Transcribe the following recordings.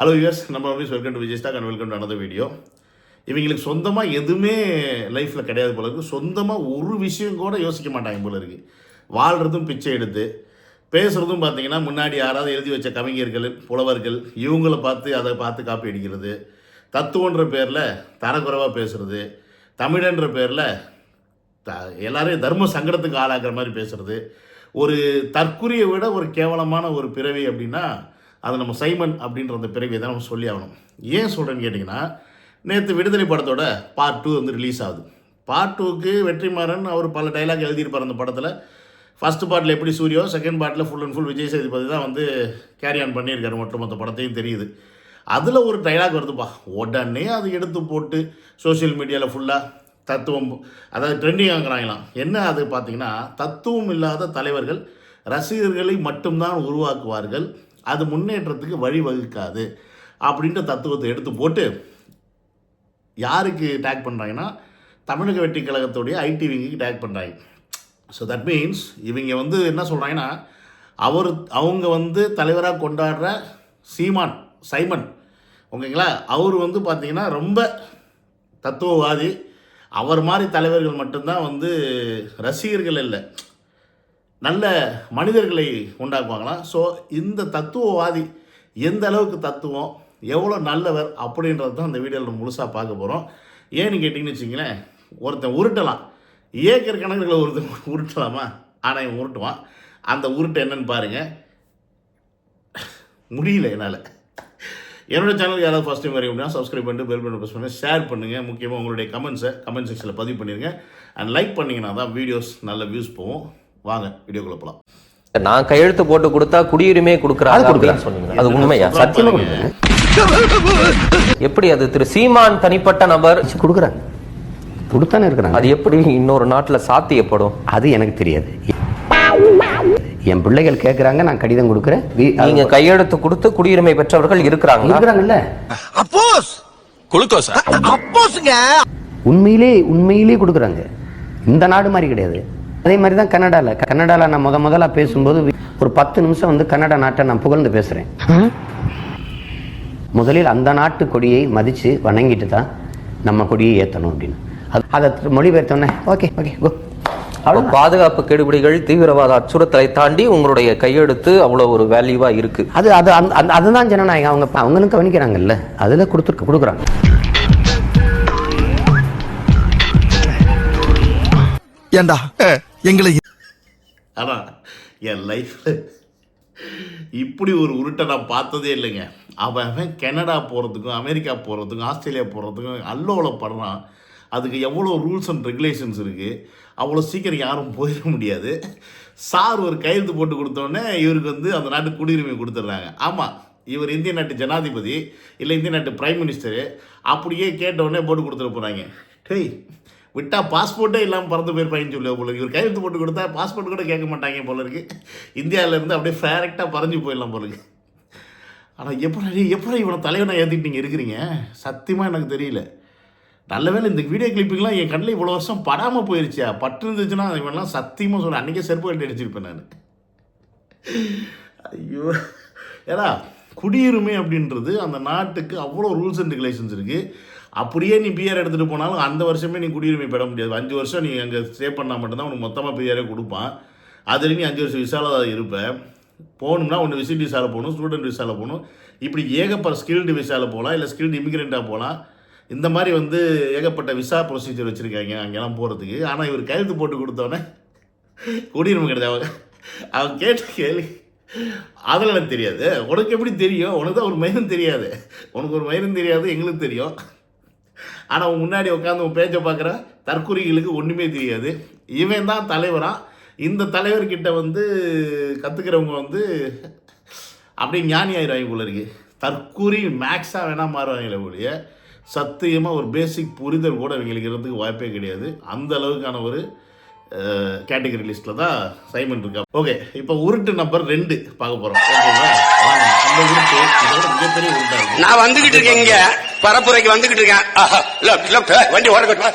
Hello US நம்ம office welcome to Vijay stock and welcome to another video இவங்களுக்கு சொந்தமாக எதுவுமே லைஃப்பில் கிடையாது போல இருக்குது சொந்தமாக ஒரு விஷயம் கூட யோசிக்க மாட்டாங்க போல இருக்குது வாழ்கிறதும் பிச்சை எடுத்து பேசுகிறதும் பார்த்தீங்கன்னா முன்னாடி யாராவது எழுதி வச்ச கவிஞர்கள் புலவர்கள் இவங்கள பார்த்து அதை பார்த்து காப்பி அடிக்கிறது. தத்துவன்ற பேரில் தரக்குறைவாக பேசுகிறது தமிழன்ற பேரில் த எல்லாரையும் தர்ம சங்கடத்துக்கு ஆளாக்குற மாதிரி பேசுகிறது ஒரு தற்குறியை விட ஒரு கேவலமான ஒரு பிறவி அப்படின்னா அதை நம்ம சைமன் அப்படின்ற அந்த பிறவியை தான் நம்ம சொல்லி ஆகணும். ஏன் சொல்கிறேன்னு கேட்டிங்கன்னா நேற்று விடுதலை படத்தோட பார்ட் டூ வந்து ரிலீஸ் ஆகுது. பார்ட் டூக்கு வெற்றிமாறன் அவர் பல டைலாக் எழுதியிருப்பார் அந்த படத்தில். ஃபஸ்ட் பார்ட்டில் எப்படி சூரியோ செகண்ட் பார்ட்டில் full and full Vijay Sethupathi தான் வந்து கேரி ஆன் பண்ணியிருக்காரு. ஒட்டுமொத்த படத்தையும் தெரியுது. அதில் ஒரு டைலாக் வருதுப்பா. உடனே அதை எடுத்து போட்டு சோஷியல் மீடியாவில் ஃபுல்லாக தத்துவம் அதாவது ட்ரெண்டிங் ஆகுறாங்களாம் என்ன அது பார்த்தீங்கன்னா தத்துவம் இல்லாத தலைவர்கள் ரசிகர்களை மட்டும்தான் உருவாக்குவார்கள். அது முன்னேற்றத்துக்கு வழிவகுக்காது அப்படின்ற தத்துவத்தை எடுத்து போட்டு யாருக்கு டேக் பண்ணுறாங்கன்னா தமிழக வெற்றி கழகத்துடைய ஐடி விங்குக்கு டேக் பண்ணுறாங்க ஸோ தட் மீன்ஸ் இவங்க வந்து என்ன சொல்கிறாங்கன்னா அவர் அவங்க வந்து தலைவராக கொண்டாடுற சீமான் சைமன் ஓகேங்களா? அவர் வந்து பார்த்திங்கன்னா ரொம்ப தத்துவவாதி. அவர் மாதிரி தலைவர்கள் மட்டும்தான் வந்து ரசிகர்கள் இல்லை. நல்ல மனிதர்களை உண்டாக்குவாங்களாம் ஸோ இந்த தத்துவவாதி எந்த அளவுக்கு தத்துவம் எவ்வளோ நல்லவர் அப்படின்றது தான் இந்த வீடியோவில் முழுசாக பார்க்க போகிறோம் ஏன்னு கேட்டிங்கன்னு வச்சிங்களேன் ஒருத்தன் உருட்டலாம். ஏக்கர் கணக்கில் ஒருத்தன் உருட்டலாமா? ஆனால் இவன் உருட்டுவான். அந்த உருட்டு என்னன்னு பாருங்கள் முடியல என்னால். என்னோடய சேனல் யாராவது ஃபஸ்ட் டைம் வரையும் அப்படின்னா சப்ஸ்கிரைப் பண்ணிட்டு பெல் பண்ணி ப்ரெஸ் பண்ணுங்கள் ஷேர் பண்ணுங்கள் முக்கியமாக உங்களுடைய கமெண்ட்ஸை கமெண்ட் செக்ஷனில் பதிவு பண்ணிடுங்க அண்ட் லைக் பண்ணிங்கன்னா தான் வீடியோஸ் நல்ல வியூஸ் போகும். வாங்க வீடியோக்குள்ளே போகலாம் நான் கையெழுத்து போட்டு கொடுத்தா குடியுரிமையே கொடுக்குறாங்க சொன்னீங்க. அது உண்மையா? சத்தியமா எப்படி அது திரு சீமான் தனிப்பட்ட நபர்? கொடுக்குறாங்க கொடுத்தானே இருக்கிறாங்க. அது எப்படி இன்னொரு நாட்டுல சாத்தியப்படும்? அது எனக்கு தெரியாது. என் பிள்ளைகள் கேட்குறாங்க நான் கடிதம் கொடுக்குறேன். நீங்க கையெழுத்து கொடுத்து குடியுரிமை பெற்றவர்கள் இருக்கிறாங்களா? இருக்கிறாங்கல்ல. அப்போஸ்! குளுக்கோஸ்? அப்போஸ்ங்க உண்மையிலே உண்மையிலே கொடுக்குறாங்க. இந்த நாடு மாதிரி கிடையாது. அதே மாதிரி தான் கன்னடால கன்னடால நான் முத முதல்ல பேசும்போது ஒரு பத்து நிமிஷம் வந்து கன்னடா நாட்டை நான் புகழ்ந்து பேசுறேன். முதலில் அந்த நாட்டு கொடியை மதிச்சு வணங்கிட்டு தான் நம்ம கொடியை ஏத்தணும் அப்படின்னு. அது அதை மொழிபெயர்த்தோன்னே ஓகே ஓகே கோ. அப்ப பாதுகாப்பு கெடுபிடிகள் தீவிரவாத அச்சுறுத்தலை தாண்டி உங்களுடைய கையெழுத்து அவ்வளவு ஒரு வேல்யூவா இருக்கு. அது அது அந்த- அதுதான் ஜனநாயகம். அவங்க அவங்களும் கவனிக்கிறாங்கல்ல. அதுல கொடுத்துருக்கு கொடுக்குறாங்க. ஏண்டா? எங்களை ஆனால் என் லைஃப்பில் இப்படி ஒரு உருட்டை நான் பார்த்ததே இல்லைங்க. அவன் அவன் கனடா போகிறதுக்கும் அமெரிக்கா போகிறதுக்கும் ஆஸ்திரேலியா போகிறதுக்கும் அல்லோவில் படுறான். அதுக்கு எவ்வளோ ரூல்ஸ் அண்ட் ரெகுலேஷன்ஸ் இருக்குது அவ்வளோ சீக்கிரம் யாரும் போயிட முடியாது. சார் ஒரு கையெழுத்து போட்டு கொடுத்தோடனே இவருக்கு வந்து அந்த நாட்டு குடியுரிமை கொடுத்துட்றாங்க. ஆமாம் இவர் இந்திய நாட்டு ஜனாதிபதி இல்லை இந்திய நாட்டு பிரைம் மினிஸ்டரு அப்படியே கேட்டவுடனே போட்டு கொடுத்துட போகிறாங்க டேய் விட்டால் பாஸ்போர்ட்டே இல்லாமல் பறந்து போயிருப்பாங்கன்னு சொல்லுவா போல இருக்கு. இவர் கையெழுத்து போட்டு கொடுத்தா பாஸ்போர்ட் கூட கேட்க மாட்டாங்க போல இருக்கு. இந்தியாவிலேருந்து அப்படியே ஃபேரக்டாக பறஞ்சு போயிடலாம் போல இருக்கு. ஆனால் எப்படி எப்படி இவனை தலைவனை ஏற்றிட்டு நீங்கள் இருக்கிறீங்க? சத்தியமாக எனக்கு தெரியல. நல்ல வேளை இந்த வீடியோ கிளிப்பிங்லாம் என் கண்ணில் இவ்வளோ வருஷம் படாமல் போயிருச்சா பட்டு இருந்துச்சுன்னா இவன்லாம் சத்தியமாக சொல்கிறேன் அன்றைக்கே செருப்பு கட்டி அடிச்சிருப்பேன் நான். ஐயோ. ஏடா குடியுரிமை அப்படின்றது அந்த நாட்டுக்கு அவ்வளோ ரூல்ஸ் அண்ட் ரெகுலேஷன்ஸ் இருக்குது அப்படியே நீ பிஆர் எடுத்துகிட்டு போனாலும் அந்த வருஷமே நீ குடியுரிமை பெற முடியாது. அஞ்சு வருஷம் நீ அங்கே ஸ்டே பண்ணால் மட்டும்தான் உனக்கு மொத்தமாக பிஆரே கொடுப்பான். அதில் நீ அஞ்சு வருஷம் விசாவில் இருப்பேன் போகணும்னா ஒன்று விசிட் விசாவில் போகணும் ஸ்டூடெண்ட் விசாவில் போகணும். இப்படி ஏகப்பட்ட ஸ்கில்டு விசாவில் போகலாம் இல்லை ஸ்கில்டு இமிக்ரெண்ட்டாக போகலாம். இந்த மாதிரி வந்து ஏகப்பட்ட விசா ப்ரொசீஜர் வச்சுருக்காங்க அங்கெல்லாம் போகிறதுக்கு ஆனால் இவர் கையெழுத்து போட்டு கொடுத்தோன்னே குடியுரிமை கிடையாது. அவங்க அவன் கேட்ட கேள்வி அதில் எனக்கு தெரியாது. உனக்கு எப்படி தெரியும்? உனக்கு தான் ஒரு மயிரும் தெரியாது. உனக்கு ஒரு மயிரும் தெரியாது எங்களுக்கு தெரியும். ஆனால் முன்னாடி உட்காந்து உன் பேச்சை பார்க்குற தற்குறிகளுக்கு ஒன்றுமே தெரியாது. இவன் தான் தலைவராக இந்த தலைவர்கிட்ட வந்து கற்றுக்கிறவங்க வந்து அப்படியே ஞானி ஆயிடுவாங்க போல இருக்கு. தற்குறி மேக்ஸாக வேணால் மாறுவாங்களே ஒழிய சத்தியமாக ஒரு பேசிக் புரிதல் கூட இவங்களுக்கு இருக்கிறதுக்கு வாய்ப்பே கிடையாது. அந்த அளவுக்கான ஒரு கேட்டகரி லிஸ்ட்டில் தான் சைமன் இருக்கா ஓகே இப்போ உருட்டு நம்பர் ரெண்டு பார்க்க போகிறோம் ஓகேங்களா அந்த உருட்டு இதோட மிகப்பெரிய நான் வந்துக்கிட்டு இருக்கேன் இங்கே. பரப்புரைக்கு வந்துகிட்டு இருக்கேன். வண்டி ஓரக்கட்டுவா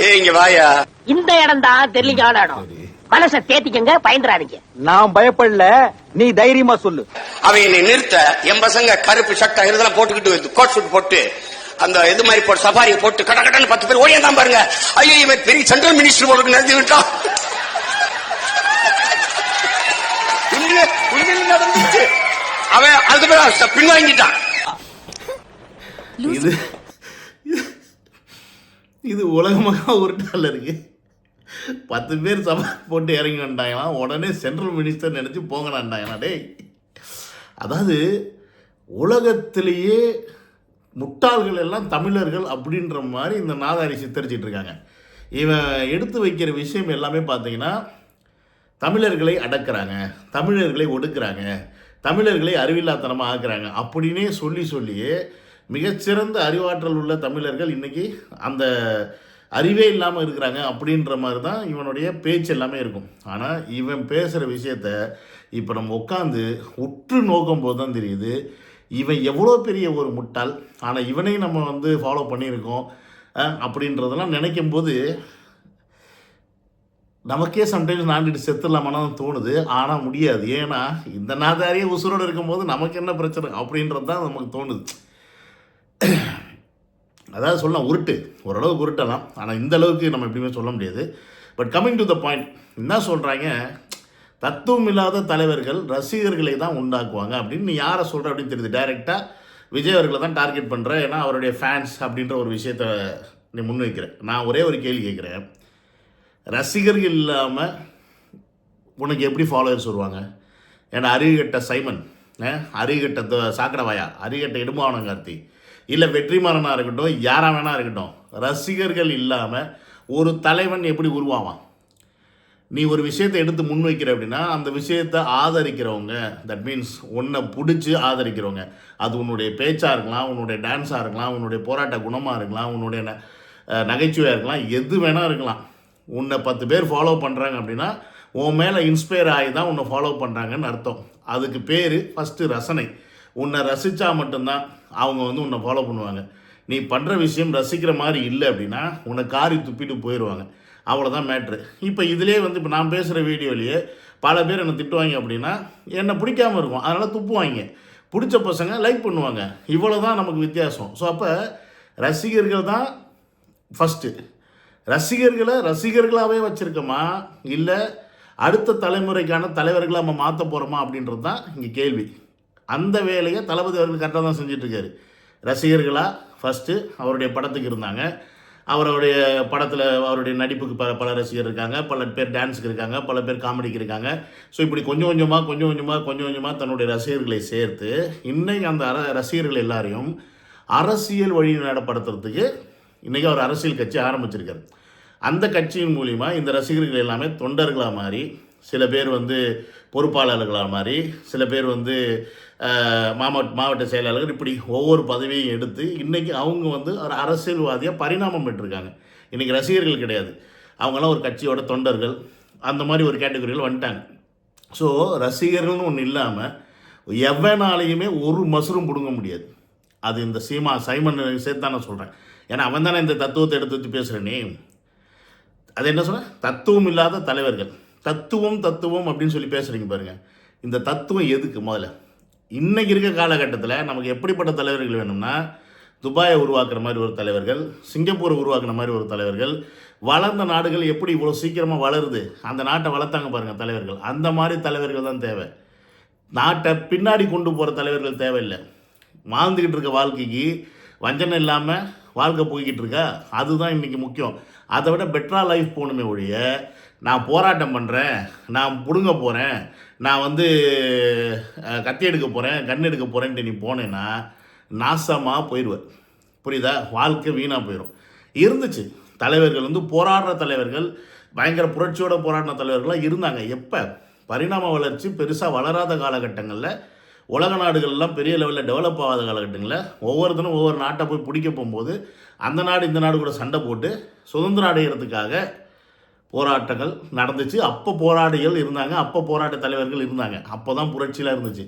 ஏ இங்க வாயா. இந்த இடம் தான் தெரியல இடம் பழச தேத்திக்கங்க பயந்துறாதீங்க. நான் பயப்படல நீ தைரியமா சொல்லு. அவன் என்னை நிறுத்த என் பசங்க கருப்பு சட்டை இதெல்லாம் போட்டுக்கிட்டு கோட் சூட் போட்டு அந்த இது மாதிரி போட்டு சஃபாரியை போட்டு கட கடன்னு பத்து பேர் ஓடியாந்தான் பாருங்க. ஐயோ இவன் பெரிய சென்ட்ரல் மினிஸ்டர் போட்டு நடத்தி விட்டான் உண்மையிலே- நடந்துச்சு. அவன் அதுக்கு பின்வாங்கிட்டான். இது இது உலகமாக உருட்டால இருக்கு. பத்து பேர் சபை போட்டு இறங்கி வந்துட்டாங்களாம் உடனே சென்ட்ரல் மினிஸ்டர் நினச்சி போங்கடாண்டாங்களா டேய். அதாவது உலகத்திலேயே முட்டாள்கள் எல்லாம் தமிழர்கள் அப்படின்ற மாதிரி இந்த நாதாரி சித்தரிச்சிட்டு இருக்காங்க. இவன் எடுத்து வைக்கிற விஷயம் எல்லாமே பார்த்தீங்கன்னா தமிழர்களை அடக்கிறாங்க. தமிழர்களை ஒடுக்குறாங்க. தமிழர்களை அறிவில்லாத்தனமாக ஆக்குறாங்க. அப்படின்னே சொல்லி சொல்லியே மிகச்சிறந்த அறிவாற்றல் உள்ள தமிழர்கள் இன்னைக்கு அந்த அறிவே இல்லாமல் இருக்கிறாங்க அப்படின்ற மாதிரி தான் இவனுடைய பேச்சு எல்லாமே இருக்கும். ஆனால் இவன் பேசுகிற விஷயத்த இப்போ நம்ம உட்காந்து உற்று நோக்கும் போது தான் தெரியுது. இவன் எவ்வளோ பெரிய ஒரு முட்டாள். ஆனால் இவனையும் நம்ம வந்து ஃபாலோ பண்ணியிருக்கோம் அப்படின்றதெல்லாம் நினைக்கும் போது நமக்கே சம்டைம்ஸ் நாண்டிட்டு செத்துடலாமான்னு தோணுது. ஆனால் முடியாது. ஏன்னா இந்த நாதாரியே உசுரோடு இருக்கும்போது நமக்கு என்ன பிரச்சனை? அப்படின்றது தான் நமக்கு தோணுது. அதாவது சொல்லலாம் உருட்டு. ஓரளவுக்கு உருட்டலாம். ஆனால் இந்த அளவுக்கு நம்ம எப்படியுமே சொல்ல முடியாது. But coming to the point என்ன சொல்கிறாங்க தத்துவம் இல்லாத தலைவர்கள் ரசிகர்களை தான் உண்டாக்குவாங்க அப்படின்னு நீ யாரை சொல்கிற அப்படின்னு தெரியுது. டைரெக்டாக விஜய் அவர்களை தான் டார்கெட் பண்ணுற ஏன்னா அவருடைய ஃபேன்ஸ் அப்படின்ற ஒரு விஷயத்த நீ முன்வைக்கிறேன் நான் ஒரே ஒரு கேள்வி கேட்குறேன். ரசிகர்கள் இல்லாமல் உனக்கு எப்படி ஃபாலோவர்ஸ் வருவாங்க? ஏன்னா அறிவுகட்ட சைமன் அஹ், அறிவுகட்ட சாக்கடவாயா அறிவுகட்ட இடுமாவனம் கார்த்தி இல்லை வெற்றிமாறனாக இருக்கட்டும் யாராக வேணா இருக்கட்டும் ரசிகர்கள் இல்லாமல் ஒரு தலைவன் எப்படி உருவாவான்? நீ ஒரு விஷயத்தை எடுத்து முன்வைக்கிற அப்படின்னா அந்த விஷயத்தை ஆதரிக்கிறவங்க தட் மீன்ஸ் உன்னை பிடிச்சி ஆதரிக்கிறவங்க. அது உன்னுடைய பேச்சாக இருக்கலாம் உன்னுடைய டான்ஸாக இருக்கலாம் உன்னுடைய போராட்ட குணமாக இருக்கலாம் உன்னுடைய நகைச்சுவையாக இருக்கலாம் எது வேணால் இருக்கலாம். உன்னை பத்து பேர் ஃபாலோ பண்ணுறாங்க அப்படின்னா உன் மேலே இன்ஸ்பயர் ஆகி தான் உன்னை ஃபாலோ பண்ணுறாங்கன்னு அர்த்தம். அதுக்கு பேர் ஃபஸ்ட்டு ரசனை. உன்னை ரசித்தா மட்டும்தான் அவங்க வந்து உன்னை ஃபாலோ பண்ணுவாங்க. நீ பண்ணுற விஷயம் ரசிக்கிற மாதிரி இல்லை அப்படின்னா உன்னை காரி துப்பிட்டு போயிடுவாங்க அவ்வளோதான் மேட்ரு இப்போ இதிலே வந்து இப்போ நான் பேசுகிற வீடியோலேயே பல பேர் என்னை திட்டுவாங்க அப்படின்னா என்னை பிடிக்காம இருக்கும். அதனால் துப்புவாங்க. பிடிச்ச பசங்க லைக் பண்ணுவாங்க. இவ்வளோ தான் நமக்கு வித்தியாசம். ஸோ அப்போ ரசிகர்கள் தான் ஃபஸ்ட்டு ரசிகர்களை ரசிகர்களாகவே வச்சுருக்கோமா? இல்லை அடுத்த தலைமுறைக்கான தலைவர்களாக நம்ம மாற்ற போகிறோமா அப்படின்றது தான் இங்கே கேள்வி. அந்த வேலையை தளபதி அவர்கள் கரெக்டாக தான் செஞ்சிட்ருக்காரு. ரசிகர்களாக ஃபஸ்ட்டு அவருடைய படத்துக்கு இருந்தாங்க. அவருடைய படத்தில் அவருடைய நடிப்புக்கு பல பல ரசிகர் இருக்காங்க. பல பேர் டான்ஸுக்கு இருக்காங்க. பல பேர் காமெடிக்கு இருக்காங்க. ஸோ இப்படி கொஞ்சம் கொஞ்சமாக கொஞ்சம் கொஞ்சமாக கொஞ்சம் கொஞ்சமாக தன்னுடைய ரசிகர்களை சேர்த்து இன்றைக்கி அந்த அர ரசிகர்கள் எல்லாரையும் அரசியல் வழி நடப்படுத்துறதுக்கு இன்றைக்கி அவர் அரசியல் கட்சி ஆரம்பிச்சிருக்காரு. அந்த கட்சியின் மூலிமா இந்த ரசிகர்கள் எல்லாமே தொண்டர்களாக மாறி சில பேர் வந்து பொறுப்பாளர்களாக மாறி சில பேர் வந்து மாவட்ட மாவட்ட செயலாளர்கள் இப்படி ஒவ்வொரு பதவியும் எடுத்து இன்றைக்கி அவங்க வந்து ஒரு அரசியல்வாதியாக பரிணாமம் பெற்றிருக்காங்க. இன்றைக்கி ரசிகர்கள் கிடையாது. அவங்களாம் ஒரு கட்சியோட தொண்டர்கள். அந்த மாதிரி ஒரு கேட்டகரியில் வந்துட்டாங்க. ஸோ ரசிகர்கள்னு ஒன்று இல்லாமல் எவனாலையுமே ஒரு மசுரும் பிடுங்க முடியாது. அது இந்த சீமா சைமன் சேர்த்து தான் நான் சொல்கிறேன் ஏன்னா அவன் தானே இந்த தத்துவத்தை எடுத்து வச்சு பேசுகிறேனே அது என்ன சொன்ன? தத்துவம் இல்லாத தலைவர்கள். தத்துவம் தத்துவம் அப்படின்னு சொல்லி பேசுகிறீங்க பாருங்கள் இந்த தத்துவம் எதுக்கு முதல்ல? இன்றைக்கி இருக்க காலகட்டத்தில் நமக்கு எப்படிப்பட்ட தலைவர்கள் வேணும்னா துபாயை உருவாக்குற மாதிரி ஒரு தலைவர்கள் சிங்கப்பூரை உருவாக்குன மாதிரி ஒரு தலைவர்கள் வளர்ந்த நாடுகள் எப்படி இவ்வளோ சீக்கிரமாக வளருது அந்த நாட்டை வளர்த்தாங்க பாருங்கள் தலைவர்கள். அந்த மாதிரி தலைவர்கள் தான் தேவை. நாட்டை பின்னாடி கொண்டு போகிற தலைவர்கள் தேவையில்லை. வாழ்ந்துக்கிட்டு இருக்க வாழ்க்கைக்கு வஞ்சனை இல்லாமல் வாழ்க்கை போய்கிட்டு இருக்கா? அதுதான் இன்றைக்கி முக்கியம். அதை விட பெட்டராக லைஃப் போகணுமே ஒழிய நான் போராட்டம் பண்ணுறேன் நான் பிடுங்க போகிறேன் நான் வந்து கத்தி எடுக்க போகிறேன் கண் எடுக்க போகிறேன்ட்டு நீ போனேன்னா நாசமாக போயிடுவேன் புரியுதா? வாழ்க்கை வீணாக போயிடும் இருந்துச்சு. தலைவர்கள் வந்து போராடுற தலைவர்கள் பயங்கர புரட்சியோட போராடின தலைவர்கள்லாம் இருந்தாங்க. எப்போ? பரிணாம வளர்ச்சி பெருசாக வளராத காலகட்டங்களில் உலக நாடுகள்லாம் பெரிய லெவலில் டெவலப் ஆகாத காலகட்டங்களில் ஒவ்வொருத்தரும் ஒவ்வொரு நாட்டை போய் பிடிக்க போகும்போது அந்த நாடு இந்த நாடு கூட சண்டை போட்டு சுதந்திரம் அடைகிறதுக்காக போராட்டங்கள் நடந்துச்சு. அப்போ போராடிகள் இருந்தாங்க. அப்போ போராட்ட தலைவர்கள் இருந்தாங்க. அப்போ தான் புரட்சியெலாம் இருந்துச்சு.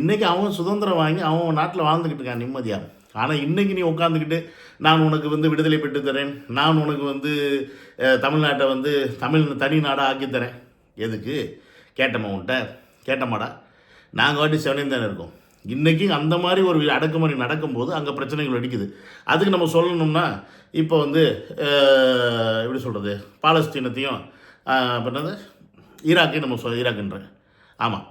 இன்றைக்கி அவன் சுதந்திரம் வாங்கி அவன் நாட்டில் வாழ்ந்துக்கிட்டு இருக்கான் நிம்மதியாக ஆனால் இன்றைக்கி நீ உட்காந்துக்கிட்டு நான் உனக்கு வந்து விடுதலை பெற்று தரேன். நான் உனக்கு வந்து தமிழ்நாட்டை வந்து தமிழ் தனி நாடாக ஆக்கி தரேன். எதுக்கு? கேட்டம்மா உன்ட்ட. கேட்டம்மாடா நாங்கள் வாட்டி செவனே தானே இருக்கோம். இன்றைக்கி அந்த மாதிரி ஒரு அடக்குமுறை நடக்கும்போது அங்கே பிரச்சனைகள் வெடிக்குது. அதுக்கு நம்ம சொல்லணும்னா இப்போ வந்து எப்படி சொல்கிறது பாலஸ்தீனத்தையும் பண்ணது ஈராக்கையும் நம்ம சொல் ஈராக்குன்றேன் ஆமாம்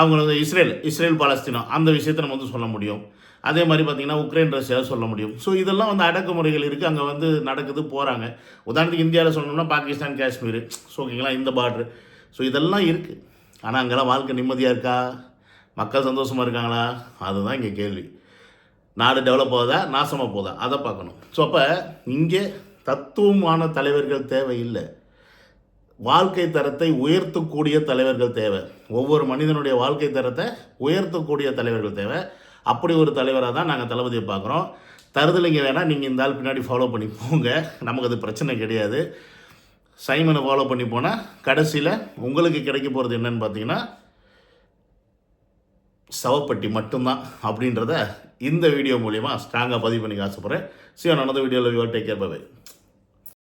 அவங்க வந்து இஸ்ரேல் இஸ்ரேல் பாலஸ்தீனம் அந்த விஷயத்தை நம்ம வந்து சொல்ல முடியும். அதே மாதிரி பார்த்திங்கன்னா உக்ரைன் ரஷ்யாவை சொல்ல முடியும். ஸோ இதெல்லாம் வந்து அடக்குமுறைகள் இருக்குது அங்கே வந்து நடக்குது போகிறாங்க உதாரணத்துக்கு இந்தியாவில் சொல்லணும்னா பாகிஸ்தான் காஷ்மீர். ஸோ ஓகேங்களா? இந்த பார்ட்ரு ஸோ இதெல்லாம் இருக்குது ஆனால் அங்கெல்லாம் வாழ்க்கை நிம்மதியாக இருக்கா? மக்கள் சந்தோஷமாக இருக்காங்களா? அதுதான் இங்கே கேள்வி. நாடு டெவலப் ஆகுதா? நாசமாக போதா அதை பார்க்கணும். ஸோ அப்போ இங்கே தத்துவமான தலைவர்கள் தேவையில்லை வாழ்க்கை தரத்தை உயர்த்தக்கூடிய தலைவர்கள் தேவை. ஒவ்வொரு மனிதனுடைய வாழ்க்கை தரத்தை உயர்த்தக்கூடிய தலைவர்கள் தேவை. அப்படி ஒரு தலைவராக தான் நாங்கள் தளபதியை பார்க்குறோம். தருதலைங்க வேணால் நீங்கள் இந்த ஆள் பின்னாடி ஃபாலோ பண்ணி போங்க. நமக்கு அது பிரச்சனை கிடையாது. சைமனை ஃபாலோ பண்ணி போனால் கடைசியில் உங்களுக்கு கிடைக்க போகிறது என்னன்னு பார்த்தீங்கன்னா சவப்பட்டி மட்டும்தான் அப்படின்றத இந்த வீடியோ மூலிமா ஸ்ட்ராங்காக பதிவு பண்ணிக்க ஆசைப்பட்றேன் சி another வீடியோவில் யூஆர் டேக் கேர் பை